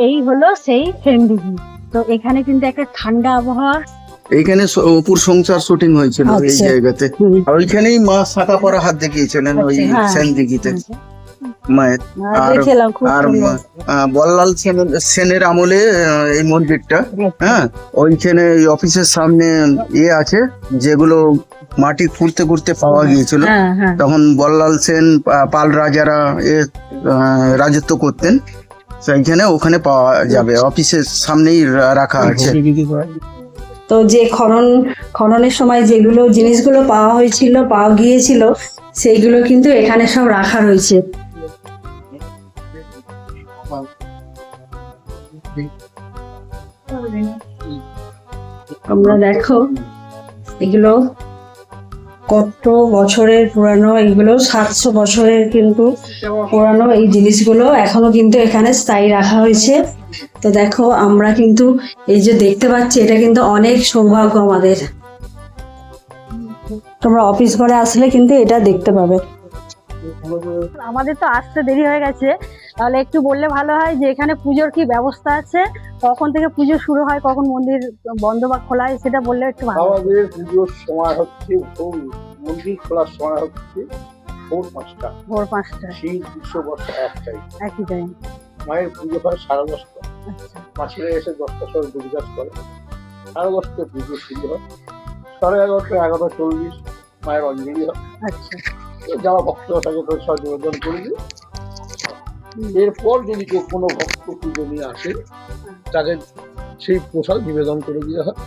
এই হলো সেই ফেন্ডিগি তো এখানে কিন্তু একটা ঠান্ডা আবহাওয়া। এইখানে অপুর সংসার শুটিং হয়েছিল এই আচ্ছা। জায়গাতে। আর ওইখানেই মা শাখা পরা হাত দেখিয়েছিলেন ওই আচ্ছা, হ্যাঁ। সেন মায়ের। আর বল্লাল সেনের- আমলে এই মন্দিরটা হ্যাঁ? ওইখানে এই অফিসের সামনে ইয়ে আছে যেগুলো মাটি খুঁড়তে খুঁড়তে পাওয়া গিয়েছিল। হ্যাঁ। হ্যাঁ তখন বল্লাল সেন পাল রাজারা এ রাজত্ব করতেন। সেইখানে ওখানে পাওয়া যাবে অফিসের সামনেই রাখা আছে। তো যে খনন খননের সময় যেগুলো জিনিসগুলো পাওয়া হয়েছিল পাওয়া গিয়েছিল সেইগুলো কিন্তু এখানে সব রাখা রয়েছে। আমরা দেখো এগুলো কত বছরের পুরানো এগুলো সাতশো বছরের কিন্তু পুরানো এই জিনিসগুলো এখনও কিন্তু এখানে স্থায়ী রাখা হয়েছে। তো দেখো, আমরা কিন্তু এই যে দেখতে পাচ্ছি, এটা কিন্তু অনেক সৌভাগ্য আমাদের। তোমরা অফিস ঘরে আসলে কিন্তু এটা দেখতে পাবে। আমাদের তো আসতে দেরি হয়ে গেছে। তাহলে একটু বললে ভালো হয় যে এখানে পুজোর কি ব্যবস্থা আছে? কখন থেকে পুজো শুরু হয়? কখন মন্দির বন্ধ বা খোলা হয় সেটা বললে একটু ভালো। আমাদের পুজোর সময় হচ্ছে মন্দির খোলার সময় হচ্ছে ভোর পাঁচটা। ভোর পাঁচটা। শীত গ্রীষ্ম বর্ষা একটাই। একই টাইম মায়ের পুজো হয় সাড়ে দশটা। আচ্ছা। মাসিরা এসে দশটার সময় দুর্গাস করে সাড়ে দশটা পুজো শুরু হয়। সাড়ে এগারোটা এগারোটা চল্লিশ। মায়ের অঞ্জলি হয়। আচ্ছা। যারা ভক্ত থাকে তাদের সব নিবেদন করে দিই। এরপর যদি কেউ কোনো ভক্ত পুজো নিয়ে আসে তাকে সেই প্রসাদ নিবেদন করে দেওয়া হয়।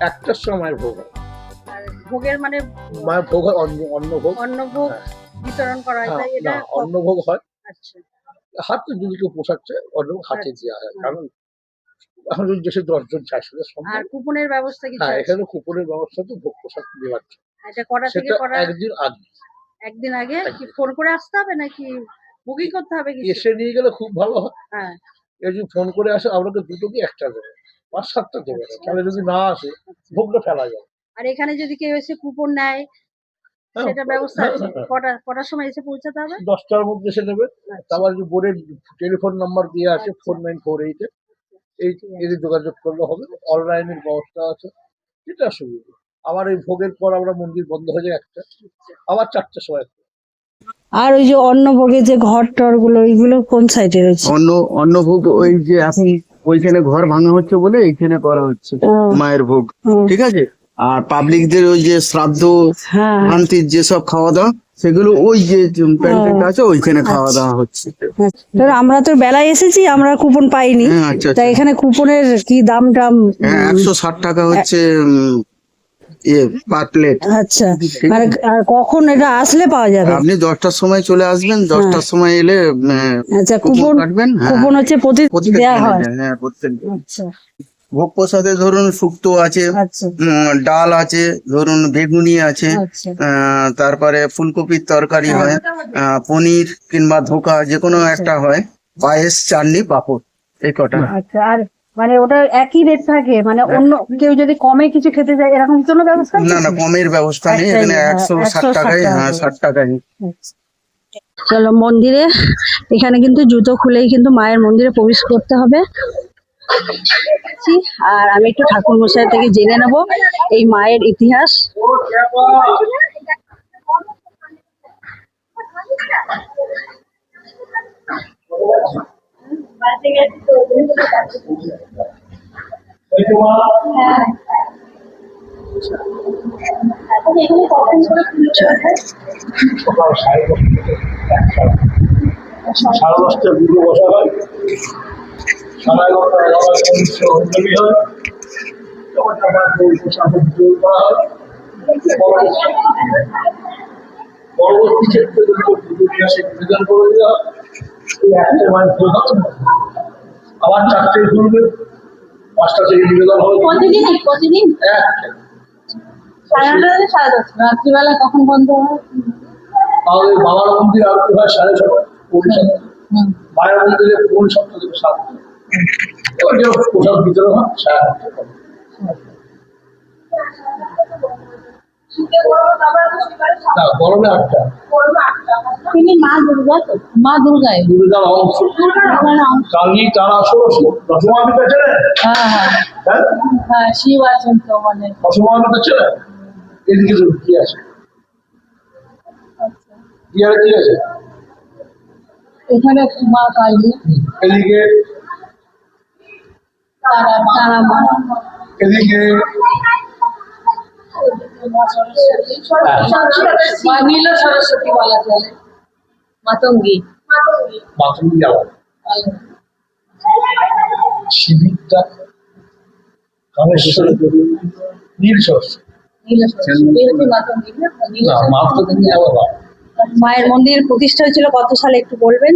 একটার সময় ভোগ হয়। ভোগের মানে মায়ের ভোগ হয় অন্ন অন্নভোগ। অন্নভোগ হ্যাঁ। বিতরণ করা হয় হ্যাঁ, তাই এটা না অন্নভোগ হয়। আচ্ছা। হাতে যদি কেউ পোশাক চায় অন্নভোগ হাতে আচ্ছা। দেওয়া হয়। কারণ এখন দেশে দশজন আর কুপনের ব্যবস্থা কিছু হ্যাঁ? এখানে কুপনের ব্যবস্থা তো ভোগ পোশাক দেওয়ার জন্য। এটা কটা থেকে সেটা একদিন আগে। একদিন আগে? কি ফোন করে আসতে হবে নাকি বুকিং করতে হবে কিছু। এসে নিয়ে গেলে খুব ভালো হয়। হ্যাঁ। যদি ফোন করে আসে আপনাকে দুটো কি একটা দেবে? পাঁচ সাতটা দেবে। তাহলে যদি না আসে ভোগটা ফেলা যায়। আর এখানে যদি কেউ এসে কুপন নেয় হ্যাঁ, সেটা ব্যবস্থা হ্যাঁ, আছে? হ্যাঁ। কটা কটার সময় এসে পৌঁছাতে হবে? দশটার মধ্যে এসে নেবে। আচ্ছা। তারপর যে বোর্ডের টেলিফোন নাম্বার দিয়ে আছে ফোর নাইন ফোর এইটে এই এদের যোগাযোগ করলে হবে। অনলাইনের ব্যবস্থা আছে। সুবিধা। আবার এই ভোগের পর আমরা মন্দির বন্ধ হয়ে যায় একটা। আবার চারটের সময় আর ওই যে অন্নভোগের যে ঘর টরগুলো এইগুলো কোন সাইডে রয়েছে? অন্য অন্নভোগ ওই যে এখন ওইখানে ঘর ভাঙা হচ্ছে বলে এইখানে করা হচ্ছে মায়ের ভোগ ঠিক আছে? আর পাবলিকদের ওই যে শ্রাদ্ধ হ্যাঁ। শান্তির যেসব খাওয়া দাওয়া সেগুলো ওই যে প্যান্ডেলটা আছে ওইখানে খাওয়া দাওয়া হচ্ছে আমরা তো বেলায় এসেছি আমরা কুপন পাইনি। হ্যাঁ আচ্ছা আচ্ছা। এখানে কুপনের কি দাম টাম হ্যাঁ একশো ষাট টাকা হচ্ছে ইয়ে পার প্লেট আচ্ছা আর আর কখন এটা আসলে পাওয়া যাবে? আপনি দশটার সময় চলে আসবেন দশটার সময় এলে আচ্ছা কুপন কুপন কাটবেন হ্যাঁ। কুপন হচ্ছে প্রতি দেওয়া হয়। হ্যাঁ প্রত্যেক আচ্ছা। ভোগ প্রসাদে ধরুন শুক্তো আছে আচ্ছা। ডাল আছে ধরুন বেগুনি আছে আচ্ছা। তারপরে ফুলকপির তরকারি হয়। পনির কিংবা ধোকা যে কোনো একটা হয় পায়েস চাটনি পাঁপড় এই কটা। আচ্ছা আর মানে ওটা একই রেট থাকে মানে অন্য কেউ যদি কমে কিছু খেতে যায় এরকম কোনো ব্যবস্থা না না কমের ব্যবস্থা নেই এখানে হ্যাঁ, একশো ষাট 160 টাকায় হ্যাঁ। ষাট টাকায়। চলো মন্দিরে এখানে কিন্তু জুতো খুলেই কিন্তু মায়ের মন্দিরে প্রবেশ করতে হবে। আর আমি একটু ঠাকুর মশাই থেকে জেনে নেব এই মায়ের ইতিহাস। সকাল সাড়ে দশটা পুজো বসা হয় সাড়ে এগারোটা এগারোটা হয় করা হয় পরবর্তী- ক্ষেত্রে কেউ পুজো নিয়ে আসে নিবেদন করে দেওয়া হয় হয়। আবার চারটে খুলবে। পাঁচটা থেকে নিবেদন হবে। প্রতিদিন প্রতিদিন? সাড়ে নটা থেকে সাড়ে দশটা। রাত্রিবেলা কখন বন্ধ হয়? বাবার মন্দির আরতি হয়? সাড়ে ছটা পৌনে সাতটা। মায়ের মন্দিরে পৌনে সাতটা থেকে সাতটা এবার যে প্রসাদ বিতরণ হয় সাড়ে আটটা গরমে আটটা। তিনি মা দুর্গা তো? মা দুর্গায়। দুর্গার অংশ। কালী তারা ষোড়শ দশমাবি আছে হ্যাঁ হ্যাঁ। হ্যাঁ? হ্যাঁ শিব আছেন তো মানে। দশমাবি আছে এদিকে কি আছে? কি কি আছে? এখানে মা কালী। এদিকে? তারা তারা মা। এদিকে? নীল সরস্বতী বলা চলে। মাতঙ্গী। শিবিরটা নীল সরস্বতী। মায়ের মন্দির প্রতিষ্ঠা হয়েছিল কত সালে একটু বলবেন?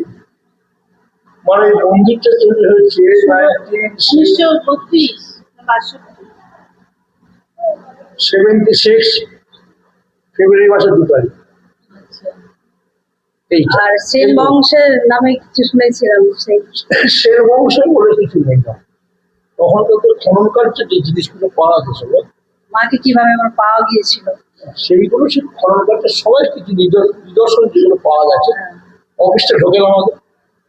মানে মন্দিরটা তৈরি হয়েছে উনিশশো বত্রিশ বাষট্টি সেভেন্টি সিক্স ফেব্রুয়ারি মাসের দু তারিখ। এইটা আর সেন বংশের নামে কিছু শুনেছিলাম সেই সের বংশ বলে কিছু নেই না। তখন তো খনন কার্যে যে জিনিসগুলো পাওয়া গেছিল মাকে কীভাবে আমার পাওয়া গিয়েছিল? সেইগুলো সে খনন কার্যে সবাই কিছু নিদর- নিদর্শন যেগুলো পাওয়া গেছে অফিসটা ঢোকে আমাদের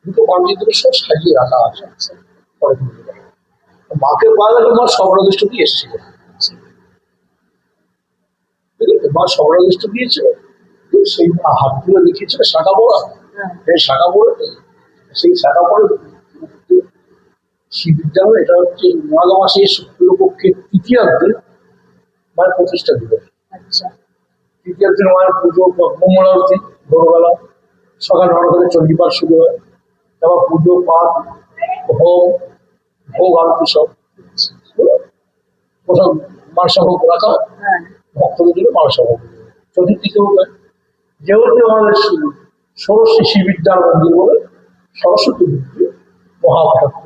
দুটো পাঞ্জিগুলো সব সাজিয়ে রাখা আছে। দেওয়া। মাকে পাওয়া গেলে মা সবরাদৃষ্ট দিয়ে এসেছিল? মা সবরাদৃষ্ট দিয়েছিল সেই মা হাত তুলে দেখিয়েছিল শাখা পড়া। এই শাখা পড়ে সেই শাখা পড়ে হলো এটা হচ্ছে মাঘ মাসে শুক্লপক্ষের তৃতীয়ার্ধে মায়ের প্রতিষ্ঠা দিবস। আচ্ছা। তৃতীয় দিন মায়ের পুজো মঙ্গলারতি ভোরবেলা সকাল নটা থেকে চণ্ডীপাঠ শুরু হয়। তারপর পুজো পাঠ হোম ভোগ আরতি সব। কোথাও মানসভোগ রাখা চতুর্থীতে যেহেতু আমাদের ষোড়শী মন্দির বলে সরস্বতী মন্দির মহাভক্ত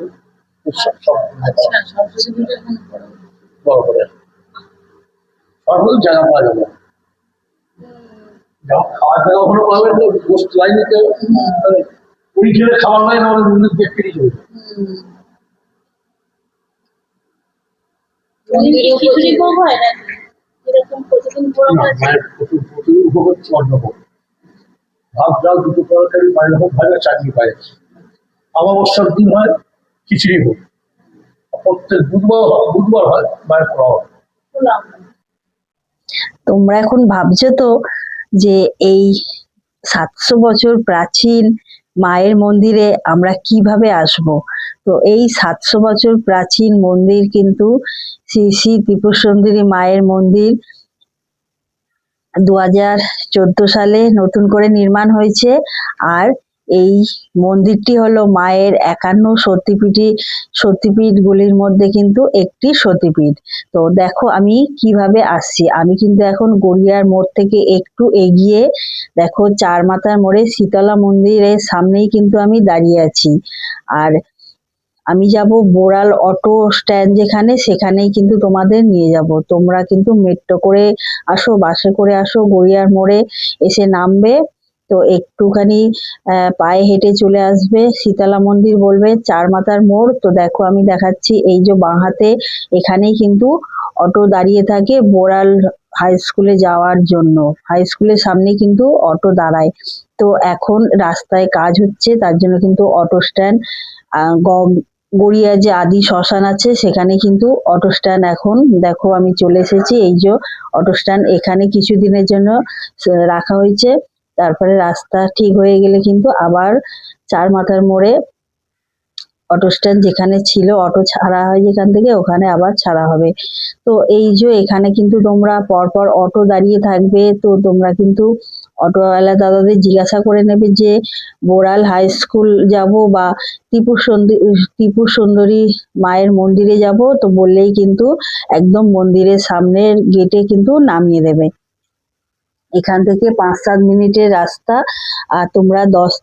উৎসব সব আচ্ছা বড়। করে। সর্বদা জায়গা পাওয়া যাবে খাওয়ার জায়গা ওখানে বস্তু খেলে খাবার আমাদের মন্দির যাবে। মন্দিরে হয় এরকম প্রতিদিন ভোগ না, মায়ের প্রচুর প্রচুর উপভোগ হচ্ছে অন্নভোগ। ভাত ডাল দুটো তরকারি পায়ের হোক ভাজা চাটনি পায় অমাবস্যার দিন হয় খিচুড়ি হোক প্রত্যেক বুধবার বুধবার হয় মায়ের পোলাও। তোমরা এখন ভাবছ তো যে এই সাতশো বছর প্রাচীন মায়ের মন্দিরে আমরা কীভাবে আসব? তো এই সাতশো বছর প্রাচীন মন্দির কিন্তু শ্রী শ্রী ত্রিপুর সুন্দরী মায়ের মন্দির দু হাজার চোদ্দ সালে নতুন করে নির্মাণ হয়েছে। আর এই মন্দিরটি হলো মায়ের একান্ন সতীপীঠি, সতীপীঠগুলির মধ্যে কিন্তু একটি সতীপীঠ। তো দেখো আমি কীভাবে আসছি। আমি কিন্তু এখন গড়িয়ার মোড় থেকে একটু এগিয়ে দেখো চার মাথার মোড়ে শীতলা মন্দিরের সামনেই কিন্তু আমি দাঁড়িয়ে আছি। আর আমি যাব বোড়াল অটো স্ট্যান্ড যেখানে, সেখানেই কিন্তু তোমাদের নিয়ে যাব। তোমরা কিন্তু মেট্রো করে আসো বাসে করে আসো, গড়িয়ার মোড়ে এসে নামবে। তো একটুখানি পায়ে হেঁটে চলে আসবে। শীতলা মন্দির বলবে চার মাথার মোড়। তো দেখো, আমি দেখাচ্ছি, এই যে বাঁ হাতে এখানেই কিন্তু অটো দাঁড়িয়ে থাকে বোড়াল হাই স্কুলে যাওয়ার জন্য। হাই স্কুলের সামনে কিন্তু অটো দাঁড়ায়। তো এখন রাস্তায় কাজ হচ্ছে, তার জন্য কিন্তু অটো স্ট্যান্ড গড়িয়া যে আদি শ্মশান আছে, সেখানে কিন্তু অটো স্ট্যান্ড এখন। দেখো আমি চলে এসেছি, এই যে অটো স্ট্যান্ড এখানে কিছুদিনের জন্য রাখা হয়েছে। তারপরে রাস্তা ঠিক হয়ে গেলে কিন্তু আবার চার মাথার মোড়ে অটো স্ট্যান্ড যেখানে ছিল অটো ছাড়া হয় যেখান থেকে, ওখানে আবার ছাড়া হবে। তো এই যে এখানে কিন্তু তোমরা পরপর অটো দাঁড়িয়ে থাকবে, তো তোমরা কিন্তু অটোওয়ালা দাদাদের জিজ্ঞাসা করে নেবে যে, বোড়াল হাই স্কুল যাব বা ত্রিপুর সুন্দরী ত্রিপুর সুন্দরী মায়ের মন্দিরে যাব? তো বললেই কিন্তু একদম মন্দিরের সামনের গেটে কিন্তু নামিয়ে দেবে। এখান থেকে পাঁচ সাত মিনিটের রাস্তা, আর তোমরা দশ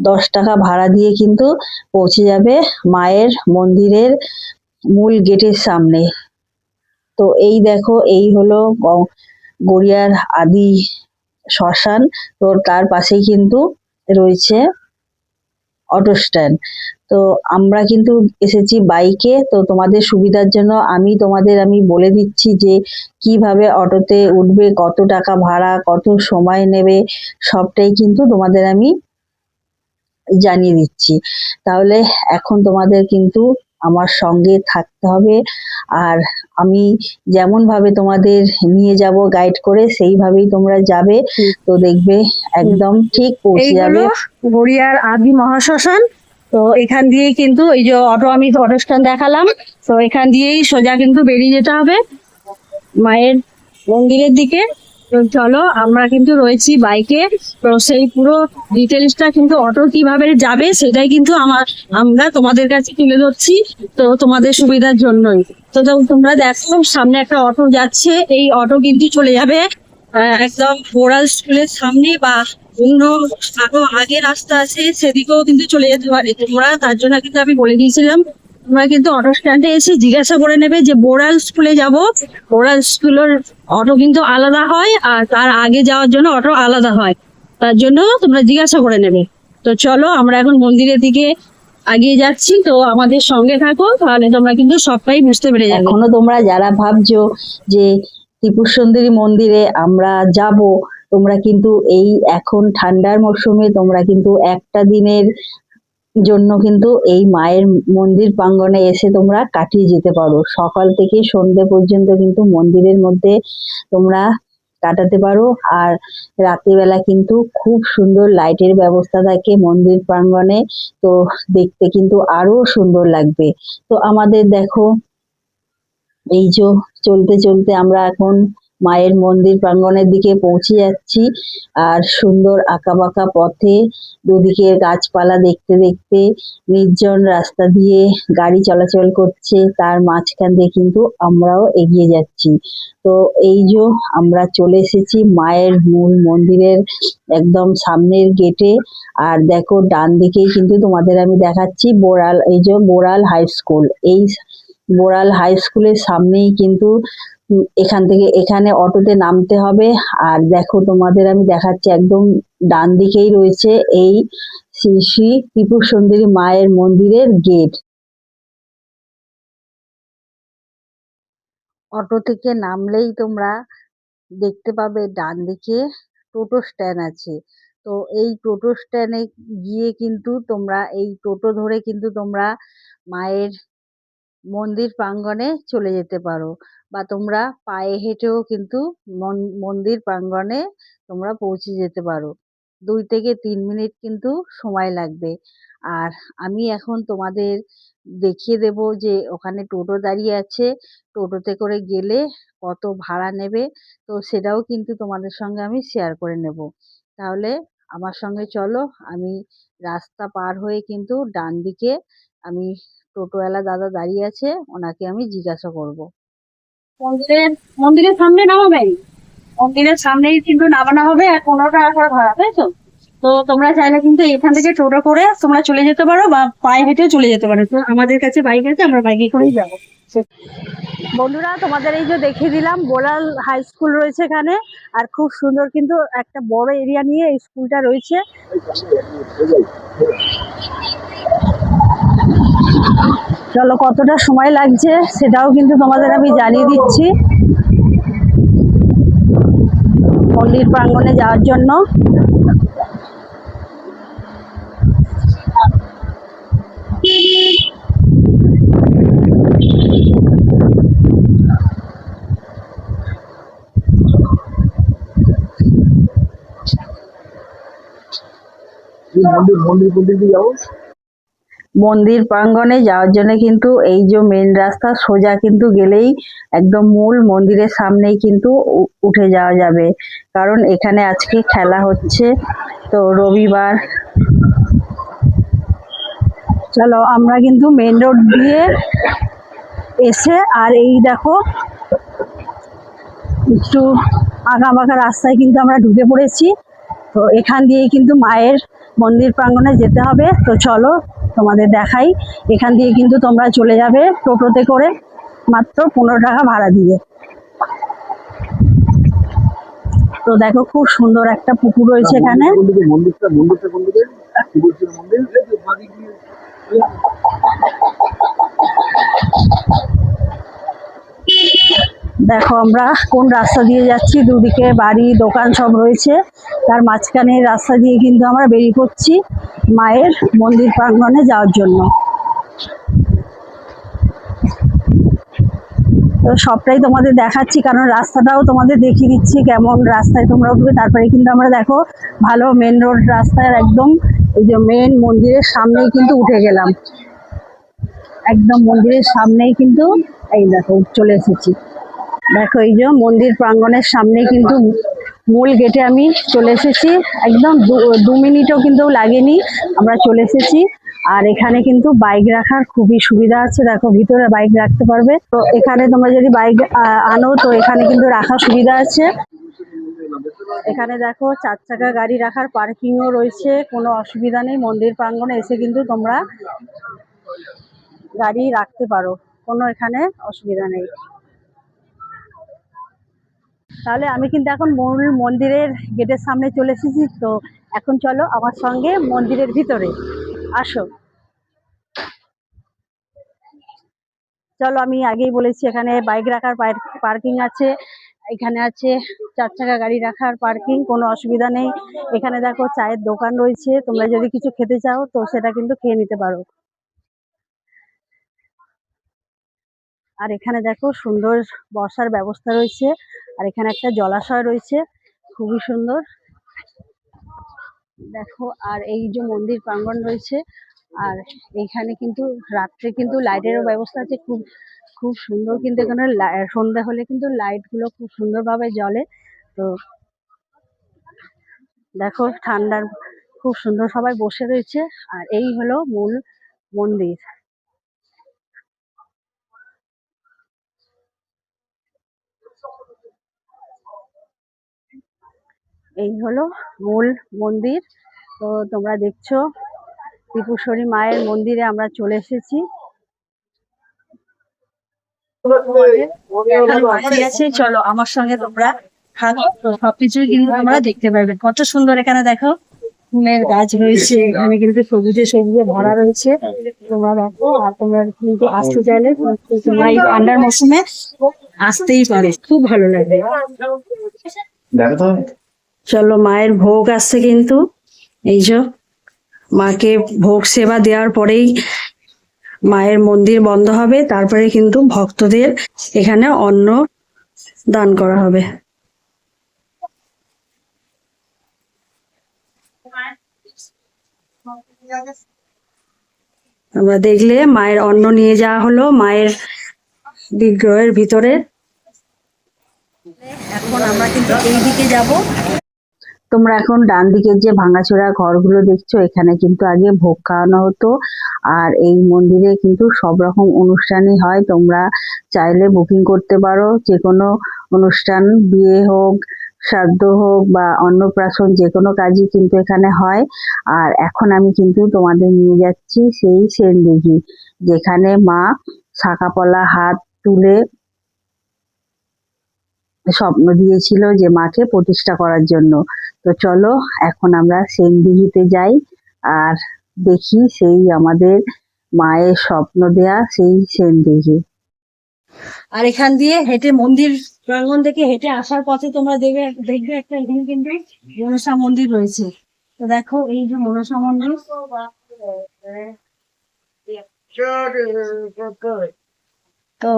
দশ টাকা ভাড়া দিয়ে কিন্তু পৌঁছে যাবে মায়ের মন্দিরের মূল গেটের সামনে। তো এই দেখো, এই হলো গড়িয়ার আদি শ্মশান। তো তার পাশেই কিন্তু রয়েছে অটো স্ট্যান্ড তো আমরা কিন্তু এসেছি বাইকে, তো তোমাদের সুবিধার জন্য আমি তোমাদের, আমি বলে দিচ্ছি যে কীভাবে অটোতে উঠবে, কত টাকা ভাড়া, কত সময় নেবে, সবটাই কিন্তু তোমাদের আমি জানিয়ে দিচ্ছি। তাহলে এখন তোমাদের কিন্তু আমার সঙ্গে থাকতে হবে। আর আমি যেমন ভাবে তোমাদের নিয়ে যাব গাইড করে সেইভাবেই তোমরা যাবে। তো দেখবে একদম ঠিক পৌঁছে যাবে। গড়িয়ার আদি মহাশ্মশান। তো এখান দিয়েই কিন্তু এই যে অটো আমি অটো স্ট্যান্ড দেখালাম। তো এখান দিয়েই সোজা কিন্তু বেরিয়ে যেতে হবে। মায়ের মন্দিরের দিকে। চলো, আমরা কিন্তু রয়েছি বাইকে। তো সেই পুরো ডিটেলসটা কিন্তু অটো কীভাবে যাবে, সেটাই কিন্তু আমার, আমরা তোমাদের কাছে তুলে ধরছি, তো তোমাদের সুবিধার জন্যই। তো তোমরা দেখো, সামনে একটা অটো যাচ্ছে, এই অটো কিন্তু চলে যাবে একদম বোরাল স্কুলের সামনে বা অন্য আরও আগে রাস্তা আছে, সেদিকেও কিন্তু চলে যেতে পারে তোমরা, তার জন্য কিন্তু আমি বলে দিয়েছিলাম। তোমরা কিন্তু অটো স্ট্যান্ডে এসে জিজ্ঞাসা করে নেবে যে বোরাল স্কুলে যাব। বোরাল স্কুলের অটো কিন্তু আলাদা হয় আর তার আগে যাওয়ার জন্য অটো আলাদা হয়। তার জন্য তোমরা জিজ্ঞাসা করে নেবে। তো চলো, আমরা এখন মন্দিরের দিকে এগিয়ে যাচ্ছি। তো আমাদের সঙ্গে থাকো, তাহলে তোমরা কিন্তু সবটাই বুঝতে পেরে যাবে। এখনও তোমরা যারা ভাবছ যে ত্রিপুর সুন্দরী মন্দিরে আমরা যাব, তোমরা কিন্তু এই এখন ঠান্ডার মরশুমে তোমরা কিন্তু একটা দিনের জন্য কিন্তু এই মায়ের মন্দির প্রাঙ্গণে এসে তোমরা কাটিয়ে যেতে পারো। সকাল থেকে সন্ধে পর্যন্ত কিন্তু মন্দিরের মধ্যে তোমরা কাটাতে পারো। আর রাত্রিবেলা কিন্তু খুব সুন্দর লাইটের ব্যবস্থা থাকে মন্দির প্রাঙ্গণে। তো দেখতে কিন্তু আরও সুন্দর লাগবে। তো আমাদের দেখো, এই যে চলতে চলতে আমরা এখন মায়ের মন্দির প্রাঙ্গণের দিকে পৌঁছে যাচ্ছি। আর সুন্দর আঁকাবাঁকা পথে দুদিকের গাছপালা দেখতে দেখতে নির্জন রাস্তা দিয়ে গাড়ি চলাচল করছে। তার মাঝখান দিয়ে কিন্তু আমরাও এগিয়ে যাচ্ছি। তো এই যে আমরা চলে এসেছি মায়ের মূল মন্দিরের একদম সামনের গেটে আর দেখো ডান দিকেই কিন্তু তোমাদের আমি দেখাচ্ছি বোরাল, এই যে বোরাল হাই স্কুল এই বোরাল হাই স্কুলের সামনেই কিন্তু এখান থেকে এখানে অটোতে নামতে হবে। আর দেখো তোমাদের আমি দেখাচ্ছি একদম ডান দিকেই রয়েছে এই শ্রী শ্রী ত্রিপুর সুন্দরী মায়ের মন্দিরের গেট। অটো থেকে নামলেই তোমরা দেখতে পাবে ডান দিকে টোটো স্ট্যান্ড আছে। তো এই টোটো স্ট্যান্ডে গিয়ে কিন্তু তোমরা, এই টোটো ধরে কিন্তু তোমরা মায়ের মন্দির প্রাঙ্গণে চলে যেতে পারো। বা তোমরা পায়ে হেঁটেও কিন্তু মন- মন্দির প্রাঙ্গণে তোমরা পৌঁছে যেতে পারো। দুই থেকে তিন মিনিট কিন্তু সময় লাগবে। আর আমি এখন তোমাদের দেখিয়ে দেব যে ওখানে টোটো দাঁড়িয়ে আছে। টোটোতে করে গেলে কত ভাড়া নেবে, তো সেটাও কিন্তু তোমাদের সঙ্গে আমি শেয়ার করে নেব। তাহলে আমার সঙ্গে চলো, আমি রাস্তা পার হয়ে কিন্তু ডান দিকে আমি টোটোওয়ালা দাদা দাঁড়িয়ে আছে ওনাকে আমি জিজ্ঞাসা করব। মন্দিরের মন্দিরের সামনে নামাবেন? মন্দিরের সামনেই কিন্তু নামানো হবে আর পনেরো টাকা করে ভাড়া তাই তো? তো তোমরা চাইলে কিন্তু এখান থেকে টোটো করে তোমরা চলে যেতে পারো বা পায়ে হেঁটেও চলে যেতে পারো। তো আমাদের কাছে বাইক আছে আমরা বাইকে করেই যাব। বন্ধুরা তোমাদের এই যে দেখিয়ে দিলাম বোলাল হাই স্কুল রয়েছে এখানে আর খুব সুন্দর কিন্তু একটা বড় এরিয়া নিয়ে এই স্কুলটা রয়েছে। চলো কতটা সময় লাগছে সেটাও কিন্তু তোমাদের আমি জানিয়ে দিচ্ছি। মন্দির প্রাঙ্গণে যাওয়ার জন্য। মন্দির মন্দির মন্দির যাব। মন্দির প্রাঙ্গণে যাওয়ার জন্য কিন্তু এই যে মেন রাস্তা সোজা কিন্তু গেলেই একদম মূল মন্দিরের সামনেই কিন্তু উঠে যাওয়া যাবে। কারণ এখানে আজকে খেলা হচ্ছে। তো রবিবার। চলো, আমরা কিন্তু মেন রোড দিয়ে এসে আর এই দেখো, একটু আঁকা বাঁকা রাস্তায় কিন্তু আমরা ঢুকে পড়েছি। তো এখান দিয়েই কিন্তু মায়ের মন্দির প্রাঙ্গণে যেতে হবে। তো চলো তোমাদের দেখাই। এখান দিয়ে কিন্তু তোমরা চলে যাবে টোটোতে করে মাত্র পনেরো টাকা ভাড়া দিয়ে। তো দেখো খুব সুন্দর একটা পুকুর রয়েছে এখানে। মন্দির? আমরা কোন রাস্তা দিয়ে যাচ্ছি, দুদিকে বাড়ি, দোকান সব রয়েছে। তার মাঝখানে রাস্তা দিয়ে কিন্তু আমরা বেরিয়ে পড়ছি মায়ের মন্দির প্রাঙ্গণে যাওয়ার জন্য। তো সবটাই তোমাদের দেখাচ্ছি, কারণ রাস্তাটাও তোমাদের দেখিয়ে দিচ্ছি কেমন রাস্তায় তোমরা উঠবে। তারপরে কিন্তু আমরা দেখো ভালো মেন রোড রাস্তার একদম এই যে মেন মন্দিরের সামনেই কিন্তু উঠে গেলাম। একদম মন্দিরের সামনেই কিন্তু এই দেখো চলে এসেছি। দেখো এই যে মন্দির প্রাঙ্গণের সামনে কিন্তু মূল গেটে আমি চলে এসেছি। একদম দু- মিনিটও কিন্তু লাগেনি, আমরা চলে এসেছি। আর এখানে কিন্তু বাইক রাখার খুবই সুবিধা আছে। দেখো ভিতরে বাইক রাখতে পারবে। তো এখানে তোমরা যদি বাইক আনো, তো এখানে কিন্তু রাখার সুবিধা আছে। এখানে দেখো চার চাকা গাড়ি রাখার পার্কিংও রয়েছে। কোনো অসুবিধা নেই, মন্দির প্রাঙ্গণে এসে কিন্তু তোমরা গাড়ি রাখতে পারো। কোনো এখানে অসুবিধা নেই। তাহলে আমি কিন্তু এখন মন্দিরের গেটের সামনে চলে এসেছি, তো এখন চলো আমার সঙ্গে মন্দিরের ভিতরে। আসো। চলো, আমি আগেই বলেছি, এখানে বাইক রাখার পার্কিং আছে। এখানে আছে চার চাকা গাড়ি রাখার পার্কিং, কোনো অসুবিধা নেই। এখানে দেখো চায়ের দোকান রয়েছে, তোমরা যদি কিছু খেতে চাও, তো সেটা কিন্তু খেয়ে নিতে পারো। আর এখানে দেখো সুন্দর বসার ব্যবস্থা রয়েছে। আর এখানে একটা জলাশয় রয়েছে, খুবই সুন্দর। দেখো, আর এই যে মন্দির প্রাঙ্গণ রয়েছে, আর এইখানে কিন্তু রাত্রে কিন্তু লাইটেরও ব্যবস্থা আছে, খুব খুব সুন্দর কিন্তু এখানে সন্ধ্যা হলে কিন্তু লাইটগুলো খুব সুন্দরভাবে জ্বলে। তো দেখো, ঠান্ডার খুব সুন্দর সবাই বসে রয়েছে, আর এই হলো মূল মন্দির। এই হলো মূল মন্দির। তো তোমরা দেখছ ত্রিপুরেশ্বরী মায়ের মন্দিরে আমরা চলে এসেছি। আছে চলো আমার সঙ্গে তোমরা সবকিছুই কিন্তু তোমরা দেখতে পারবে। কত সুন্দর এখানে দেখো। ফুলের গাছ রয়েছে এখানে কিন্তু সবুজে সবুজে ভরা রয়েছে। তোমরা দেখো আর তোমরা কিন্তু আসতে চাইলে তোমরা এই ঠান্ডার মৌসুমে আসতেই পারো। খুব ভালো লাগবে। দেখো তো। চলো, মায়ের ভোগ আসছে কিন্তু। এই যে, মাকে ভোগ সেবা দেওয়ার পরেই মায়ের মন্দির বন্ধ হবে, তারপরে কিন্তু ভক্তদের এখানে অন্ন দান করা হবে। আমরা দেখলে মায়ের অন্ন নিয়ে যাওয়া হলো, মায়ের বিগ্রহের ভিতরে। এখন আমরা কিন্তু এই দিকে যাব। তোমরা এখন ডান দিকের যে ভাঙাচোরা ঘরগুলো দেখছ, এখানে কিন্তু আগে ভোগ খাওয়ানো হতো। আর এই মন্দিরে কিন্তু সব রকম অনুষ্ঠানই হয়। তোমরা চাইলে বুকিং করতে পারো। যে কোনো অনুষ্ঠান, বিয়ে হোক, শ্রাদ্ধ হোক বা অন্নপ্রাশন যে কোনো কাজই কিন্তু এখানে হয়। আর এখন আমি কিন্তু তোমাদের নিয়ে যাচ্ছি সেই সেনদিঘি যেখানে মা শাখাপলা হাত তুলে স্বপ্ন দিয়েছিল যে মাকে প্রতিষ্ঠা করার জন্য। তো চলো এখন আমরা সেনদিঘিতে যাই আর দেখি সেই আমাদের মায়ের স্বপ্ন দেয়া সেই সেনদিঘি আর এখান দিয়ে হেঁটে মন্দির প্রাঙ্গণ থেকে হেঁটে আসার পথে তোমরা দেখবে দেখবে একটা এখানে কিন্তু মনসা মন্দির রয়েছে তো দেখো এই যে মনসা মন্দির তো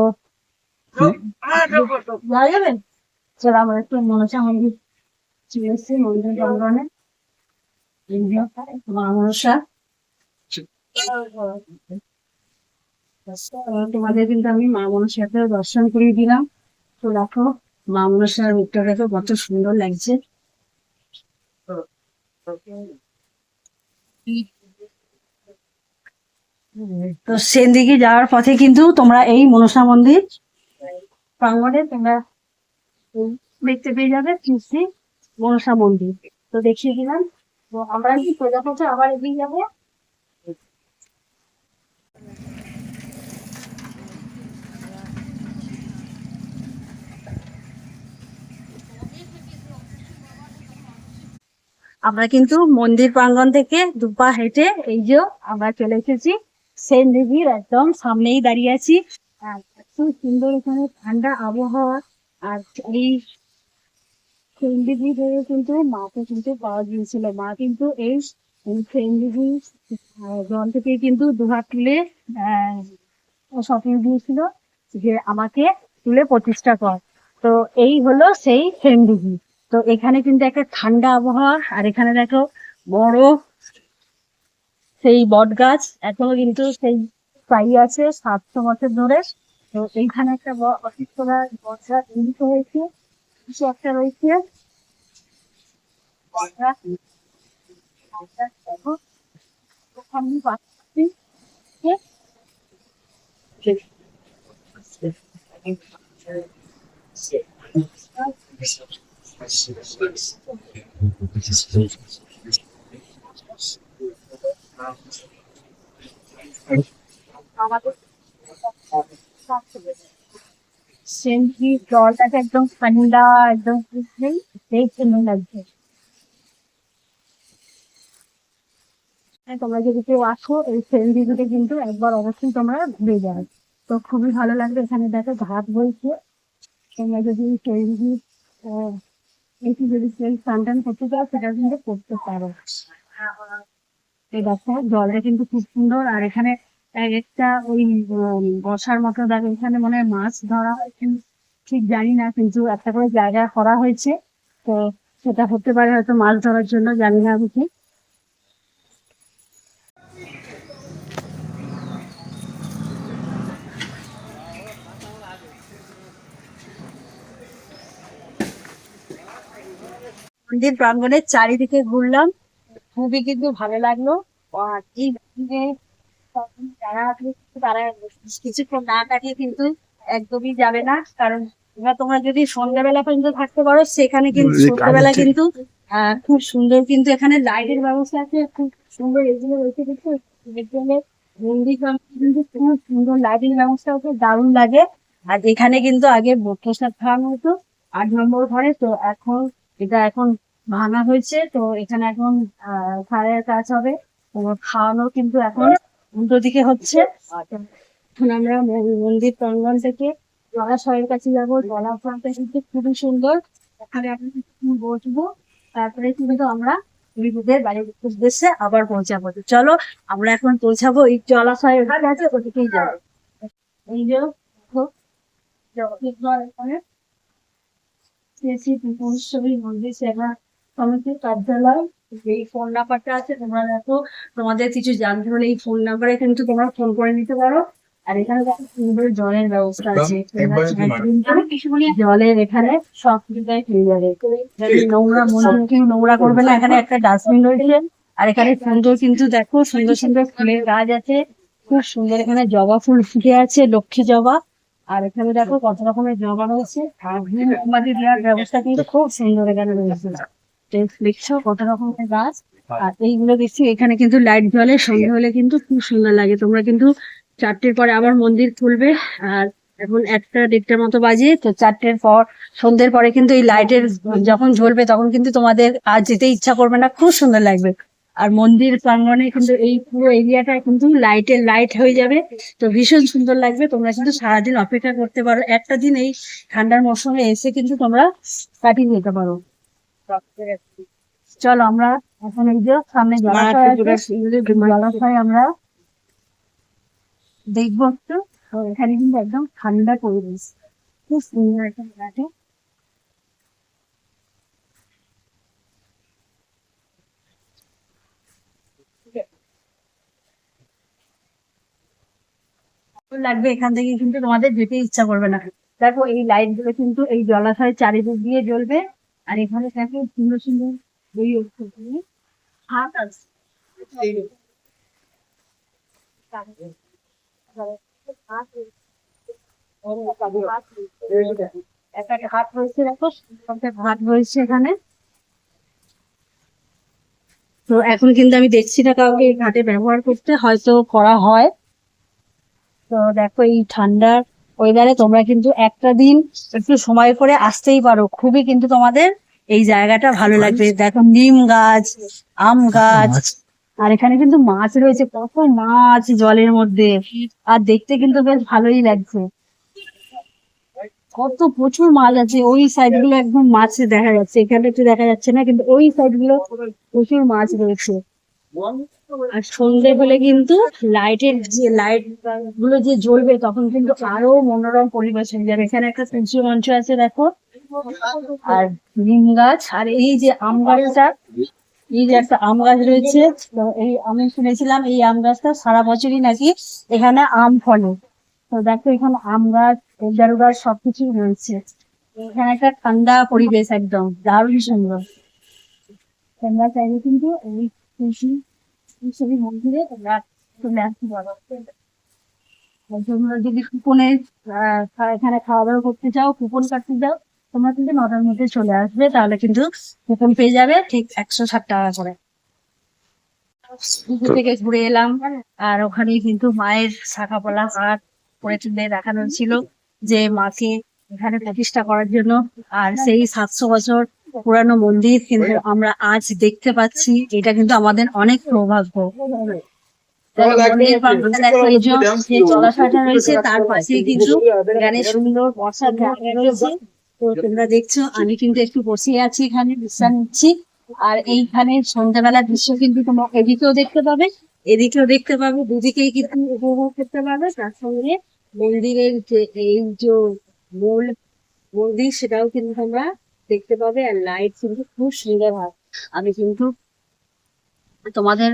যাওয়া যাবে চলো আমরা একটু মনসা মন্দির তোমাদের কিন্তু আমি মা মনসাকে দর্শন করিয়ে দিলাম। তো দেখো, মা মনসার মুখটা দেখো, কত সুন্দর লাগছে। তো সেদিকে যাওয়ার পথে কিন্তু তোমরা এই মনসা মন্দির প্রাঙ্গণে তোমরা দেখতে পেয়ে যাবে কৃষ্টি মনসা মন্দির। তো দেখিয়ে দিলাম। তো আমরা কি প্রজাপতি আবার এগিয়ে যাব? আমরা কিন্তু মন্দির প্রাঙ্গণ থেকে দুপা হেঁটে এই যে আমরা চলে এসেছি। সেন্ট দিঘির একদম সামনেই দাঁড়িয়ে আছি। আর এত সুন্দর এখানে ঠান্ডা আবহাওয়া। আর এই দিঘি থেকে কিন্তু মাকে কিন্তু পাওয়া গিয়েছিল। মা কিন্তু এই আহ, জল থেকে কিন্তু দুহাত তুলে স্বপ্ন দিয়েছিল যে আমাকে তুলে প্রতিষ্ঠা কর। তো এই হলো সেই দিঘি তো এখানে কিন্তু একটা ঠান্ডা আবহাওয়া আর এখানে দেখো বড় সেই বট গাছ এখনও কিন্তু সেই স্থায়ী আছে সাতশো বছর ধরে। তো এইখানে একটা ব- অসুস্থতা বর্ষা নির্মিত হয়েছে। কিছু একটা রয়েছে বর্ষা, বর্ষা, দেখো, ওখানে পাচ্ছি আমাদের সেন্টি জলটাকে একদম ঠান্ডা একদম সেই জন্য লাগছে। হ্যাঁ, তোমরা যদি কেউ আসো এই সেন্টিতে কিন্তু একবার অবশ্যই তোমরা ঘুরে যাও তো খুবই ভালো লাগবে এখানে দেখো ঘাট বইছে তোমরা যদি সেন্টি একটু যদি সেই স্নান টান করতে চাও সেটা কিন্তু করতে পারো। এই দেখো জলটা কিন্তু খুব সুন্দর। আর এখানে এক একটা ওই বসার মতো দেখো এখানে মনে হয় মাছ ধরা হয় ঠিক জানি না, কিন্তু একটা করে জায়গা করা হয়েছে। তো সেটা হতে পারে হয়তো মাছ ধরার জন্য, জানি না আমি ঠিক। মন্দির প্রাঙ্গণের চারিদিকে ঘুরলাম। খুবই কিন্তু ভালো লাগল। আর এই যারা তারা কিছুক্ষণ না কাটিয়ে কিন্তু একদমই যাবে না। কারণ এবার তোমরা যদি সন্ধ্যাবেলা পর্যন্ত থাকতে পারো সেখানে কিন্তু সন্ধ্যাবেলা কিন্তু খুব সুন্দর কিন্তু এখানে লাইটের ব্যবস্থা আছে খুব সুন্দর এগুলো রয়েছে কিন্তু মন্দির কিন্তু খুব সুন্দর লাইটিং ব্যবস্থা আছে দারুণ লাগে। আর এখানে কিন্তু আগে প্রসাদ খাওয়ানো হতো আট নম্বর ঘরে তো এখন এটা এখন ভাঙা হয়েছে তো এখানে এখন আহ খায়ের কাজ হবে খাওয়ানো কিন্তু এখন উল্টো দিকে হচ্ছে এখন আমরা মন্দির প্রাঙ্গণ থেকে জলাশয়ের কাছে যাব। জলাশয়টা কিন্তু খুবই সুন্দর। ওখানে আমরা কিছুক্ষণ বসবো। তারপরে কিন্তু আমরা নিজেদের বাড়ির উদ্দেশ্যে আবার পৌঁছাবো। চলো আমরা এখন পৌঁছাবো এই জলাশয় ওখানে আছে ওদিকেই যাব। এই যে এখানে মন্দির সেবা সমিতির কার্যালয়। এই ফোন নাম্বারটা আছে তোমরা দেখো তোমাদের কিছু জানতে হলে এই ফোন নাম্বারে কিন্তু তোমরা ফোন করে নিতে পারো। আর এখানে দেখো সুন্দর জলের ব্যবস্থা আছে। জলের এখানে সব সুবিধাই পেয়ে যাবে। নোংরা মনে হয় কেউ নোংরা করবে না এখানে একটা ডাস্টবিন রয়েছে। আর এখানে সুন্দর কিন্তু দেখো সুন্দর সুন্দর ফুলের গাছ আছে। খুব সুন্দর এখানে জবা ফুল ফুটে আছে লক্ষ্মী জবা। আর এখানে দেখো কত রকমের জবা রয়েছে। আর মোমবাতি দেওয়ার ব্যবস্থা কিন্তু খুব সুন্দর এখানে রয়েছে। দেখছ কত রকমের গাছ। আর এইগুলো দেখছি এখানে কিন্তু লাইট জ্বলে সন্ধ্যে হলে কিন্তু খুব সুন্দর লাগে। তোমরা কিন্তু চারটের পরে আবার মন্দির খুলবে। আর এখন একটা দেড়টার মতো বাজে তো চারটের পর সন্ধ্যের পরে কিন্তু এই লাইটের যখন জ্বলবে তখন কিন্তু তোমাদের আর যেতে ইচ্ছা করবে না খুব সুন্দর লাগবে। আর মন্দির প্রাঙ্গনে কিন্তু এই পুরো এরিয়াটা কিন্তু লাইটের লাইট হয়ে যাবে। তো ভীষণ সুন্দর লাগবে। তোমরা কিন্তু সারাদিন অপেক্ষা করতে পারো। একটা দিন এই ঠান্ডার মৌসুমে এসে কিন্তু তোমরা কাটিয়ে নিতে পারো। চলো আমরা এখন এই যে সামনে জলাশয় আমরা দেখব একটু। এখানে কিন্তু একদম ঠান্ডা পরিবেশ খুব সুন্দর একটা ভালো লাগবে এখান থেকে কিন্তু তোমাদের যেতে ইচ্ছা করবে না। দেখো এই লাইটগুলো কিন্তু এই জলাশয়ের চারিদিক দিয়ে জ্বলবে। আর এখানে দেখো সুন্দর সুন্দর ওখানে হাত আছে। ঘাট রয়েছে দেখো ঘাট রয়েছে এখানে। তো এখন কিন্তু আমি দেখছি না কাউকে এই ঘাটে ব্যবহার করতে, হয়তো করা হয়। তো দেখো এই ঠান্ডার ওয়েদারে তোমরা কিন্তু একটা দিন একটু সময় করে আসতেই পারো। খুবই কিন্তু তোমাদের এই জায়গাটা ভালো লাগবে। দেখো নিম গাছ আম গাছ আর এখানে কিন্তু মাছ রয়েছে কত মাছ জলের মধ্যে। আর দেখতে কিন্তু বেশ ভালোই লাগছে। কত প্রচুর মাছ আছে ওই সাইডগুলো একদম মাছ দেখা যাচ্ছে। এখানে একটু দেখা যাচ্ছে না কিন্তু ওই সাইডগুলো প্রচুর মাছ রয়েছে। আর সন্ধে হলে কিন্তু লাইটের যে লাইটগুলো যে জ্বলবে তখন কিন্তু আরও মনোরম পরিবেশ হয়ে যাবে। এখানে একটা তুলসী মঞ্চ আছে, দেখো। আর নিম গাছ। আর এই যে আম গাছটা, এই যে একটা আম গাছ রয়েছে এই আমি শুনেছিলাম এই আম গাছটা সারা বছরই নাকি এখানে আম ফলে। তো দেখো এখানে আম গাছ দেবদারু গাছ সবকিছু রয়েছে। এখানে একটা ঠান্ডা পরিবেশ একদম, দারুণ সুন্দর। চাইলে কিন্তু এই তুলসী মন্দিরে তোমরা চলে আসতে পারো। তোমরা যদি কুপনে এখানে খাওয়া দাওয়া করতে চাও কুপন কাটতে যাও তোমরা কিন্তু নটার মধ্যে চলে আসবে তাহলে কিন্তু কুপন পেয়ে যাবে ঠিক একশো ষাট টাকা করে। থেকে ঘুরে এলাম আর ওখানেই কিন্তু মায়ের শাখা পলা হাট করে তুলে দেখানো ছিল যে মাকে এখানে প্রতিষ্ঠা করার জন্য আর সেই সাতশো বছর পুরানো মন্দির কিন্তু আমরা আজ দেখতে পাচ্ছি এটা কিন্তু আমাদের অনেক সৌভাগ্য। যে জলাশয়টা রয়েছে তার পাশেই কিন্তু এখানে সুন্দর বসার রয়েছে তো তোমরা দেখছ আমি কিন্তু একটু বসে আছি এখানে বিশ্রাম নিচ্ছি। আর এইখানে সন্ধ্যাবেলার দৃশ্য কিন্তু তোমরা এদিকেও দেখতে পাবে এদিকেও দেখতে পাবে দুদিকেই কিন্তু উপভোগ করতে পারবে তার সঙ্গে মন্দিরের যে এই যে মূল মন্দির সেটাও কিন্তু তোমরা দেখতে পাবে আর লাইট কিন্তু খুব সুন্দর হয়। আমি কিন্তু তোমাদের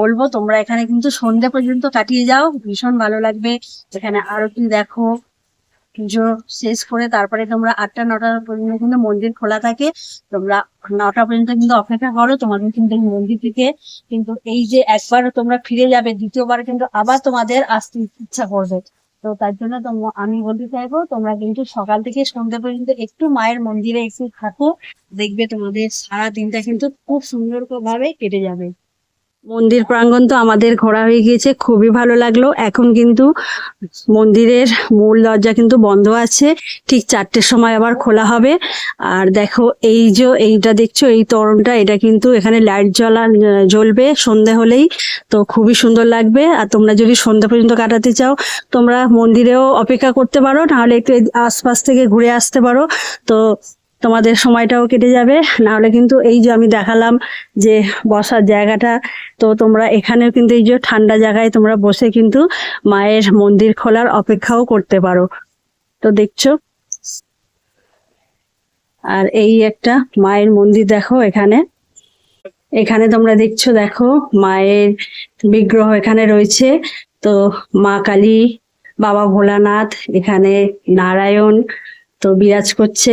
বলব তোমরা এখানে কিন্তু সন্ধ্যে পর্যন্ত কাটিয়ে যাও, ভীষণ ভালো লাগবে। এখানে আরতি দেখো, পুজো শেষ করে তারপরে তোমরা আটটা, নটা পর্যন্ত কিন্তু মন্দির খোলা থাকে। তোমরা নটা পর্যন্ত কিন্তু অপেক্ষা করো, তোমাদের কিন্তু মন্দির থেকে কিন্তু এই যে একবার তোমরা ফিরে যাবে, দ্বিতীয়বার কিন্তু আবার তোমাদের আসতে ইচ্ছা করবে। তো তার জন্য আমি বলতে চাইব, তোমরা কিন্তু সকাল থেকে সন্ধ্যে পর্যন্ত একটু মায়ের মন্দিরে একটু থাকো। দেখবে তোমাদের সারা দিনটা কিন্তু খুব সুন্দর ভাবে কেটে যাবে। মন্দির প্রাঙ্গণ তো আমাদের ঘোরা হয়ে গিয়েছে, খুবই ভালো লাগল। এখন কিন্তু মন্দিরের মূল দরজা কিন্তু বন্ধ আছে, ঠিক চারটের সময় আবার খোলা হবে। আর দেখো, এই যে এইটা দেখছ, এই তরণটা, এটা কিন্তু এখানে লাইট জ্বলা জ্বলবে সন্ধে হলেই। তো খুবই সুন্দর লাগবে। আর তোমরা যদি সন্ধ্যা পর্যন্ত কাটাতে চাও, তোমরা মন্দিরেও অপেক্ষা করতে পারো, নাহলে একটু আশপাশ থেকে ঘুরে আসতে পারো। তো তোমাদের সময়টাও কেটে যাবে। নাহলে কিন্তু এই যে আমি দেখালাম যে বসার জায়গাটা, তো তোমরা এখানেও কিন্তু এই যে ঠান্ডা জায়গায় তোমরা বসে কিন্তু মায়ের মন্দির খোলার অপেক্ষাও করতে পারো। তো দেখছ? আর এই একটা মায়ের মন্দির দেখো এখানে। এখানে তোমরা দেখছ, দেখো মায়ের বিগ্রহ এখানে রয়েছে। তো মা কালী, বাবা ভোলানাথ, এখানে নারায়ণ, তো বিরাজ করছে।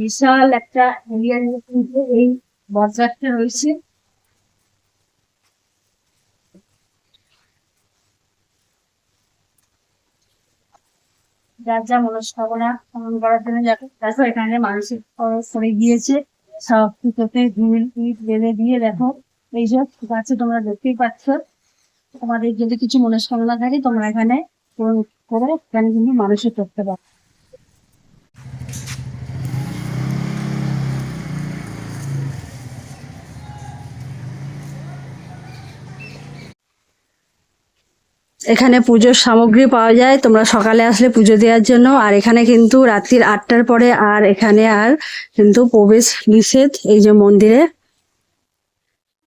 বিশাল একটা এরিয়ার কিন্তু এই বট গাছটা রয়েছে যার যা মনস্কামনা পূরণ করার জন্য যাকে, দেখো এখানে মানসিক করে গিয়েছে। সব কিছুতে ঢিল ইট বেঁধে দিয়ে দেখো, এইসব গাছে তোমরা দেখতেই পাচ্ছ। তোমাদের যদি কিছু মনস্কামনা থাকে, তোমরা এখানে পূরণ করে এখানে কিন্তু মানুষের করতে পারো এখানে পুজোর সামগ্রী পাওয়া যায়। তোমরা সকালে আসলে পুজো দেওয়ার জন্য। আর এখানে কিন্তু রাত্রির আটটার পরে আর এখানে আর কিন্তু প্রবেশ নিষেধ এই যে মন্দিরে।